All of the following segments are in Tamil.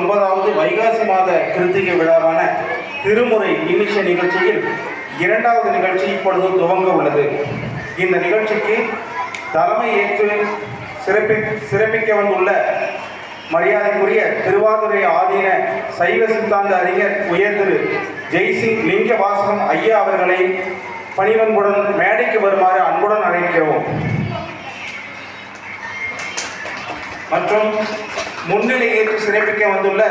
ஒன்பதாவது வைகாசி மாத கிருத்திகை விழாவான திருமுறை நிமிஷ நிகழ்ச்சியில் இரண்டாவது நிகழ்ச்சி இப்பொழுது துவங்க உள்ளது. இந்த நிகழ்ச்சிக்கு தலைமை ஏற்று சிறப்பி சிறப்பிக்க வந்துள்ள மரியாதைக்குரிய திருவாதுரை ஆதீன சைவ சித்தாந்த அறிஞர் உயர் திரு ஜெய்சிங் லிங்க வாசகம் ஐயா அவர்களை பணிவன்புடன் மேடைக்கு வருமாறு அன்புடன் அழைக்கிறோம். மற்றும் முன்னிலை ஏற்று சிறப்பிக்க வந்துள்ள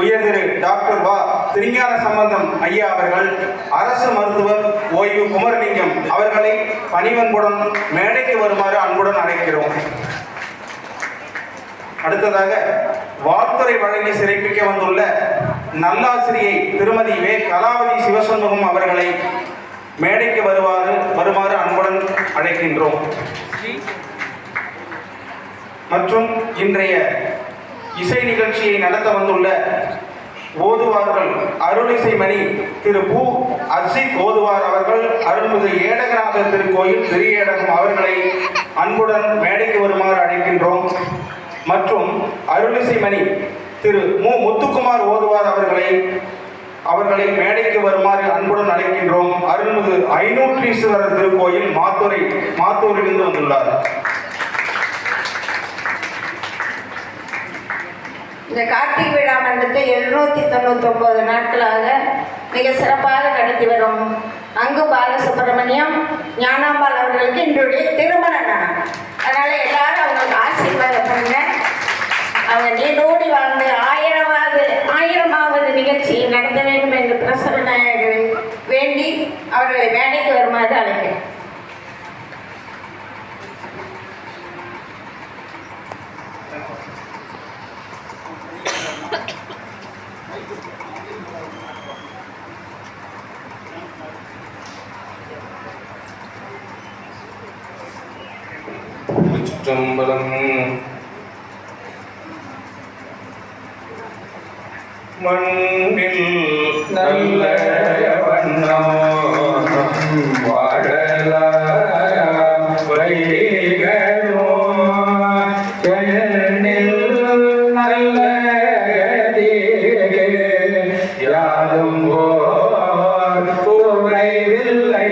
உயர்திரு டாக்டர் வா திருஞான சம்பந்தம் ஐயா அவர்கள் அரசு மருத்துவர் ஓய்வு குமரலிங்கம் அவர்களை பணிவன்புடன் மேடைக்கு வருமாறு அன்புடன் அழைக்கிறோம். அடுத்ததாக வாழ்த்துறை வழங்கி சிறப்பிக்க வந்துள்ள நல்லாசிரியை திருமதி வே கலாவதி சிவசண்முகம் அவர்களை மேடைக்கு வருவாறு வருமாறு அன்புடன் அழைக்கின்றோம். மற்றும் இன்றைய இசை நிகழ்ச்சியை நடத்த வந்துள்ள ஓதுவார்கள் அருளிசை மணி திரு பூ அர்சித் ஓதுவார் அவர்கள் அருள்மிகு ஏடகநாத திருக்கோயில் திரியேடகம் அவர்களை அன்புடன் மேடைக்கு வருமாறு அழைக்கின்றோம். மற்றும் அருளிசை மணி திரு மு. முத்துக்குமார் ஓதுவார் அவர்களை அவர்களை மேடைக்கு வருமாறு அன்புடன் அழைக்கின்றோம். அருள்மிகு ஐநூற்றீஸ்வரர் திருக்கோயில் மாத்தூரை மாத்தூரிலிருந்து வந்துள்ளார். இந்த கார்த்திகை விழா மன்றத்தை எழுநூத்தி தொண்ணூத்தி ஒன்பது நாட்களாக மிக சிறப்பாக நடத்தி வரும் அங்கு பாலசுப்ரமணியம் ஞானாம்பாள் அவர்களுக்கு இன்றைய திருமண நாள். அதனால எல்லாரும் அவங்களுக்கு ஆசீர்வாதம் பண்ணுங்க அவங்க நீடோடி வாழ்ந்து ஆயிரமாவது ஆயிரமாவது நிகழ்ச்சி நடத்த வேண்டும் என்று பிரசவ நாயகரை வேண்டி அவர்களை வேலைக்கு வருமாறு அழைக்கிறேன். சிற்றம்பலம் மண்ணில் நல்ல வண்ணம் வாழலாம். வைகரோ ஜயனில் நல்ல யாரும் போர் உரைவில்லை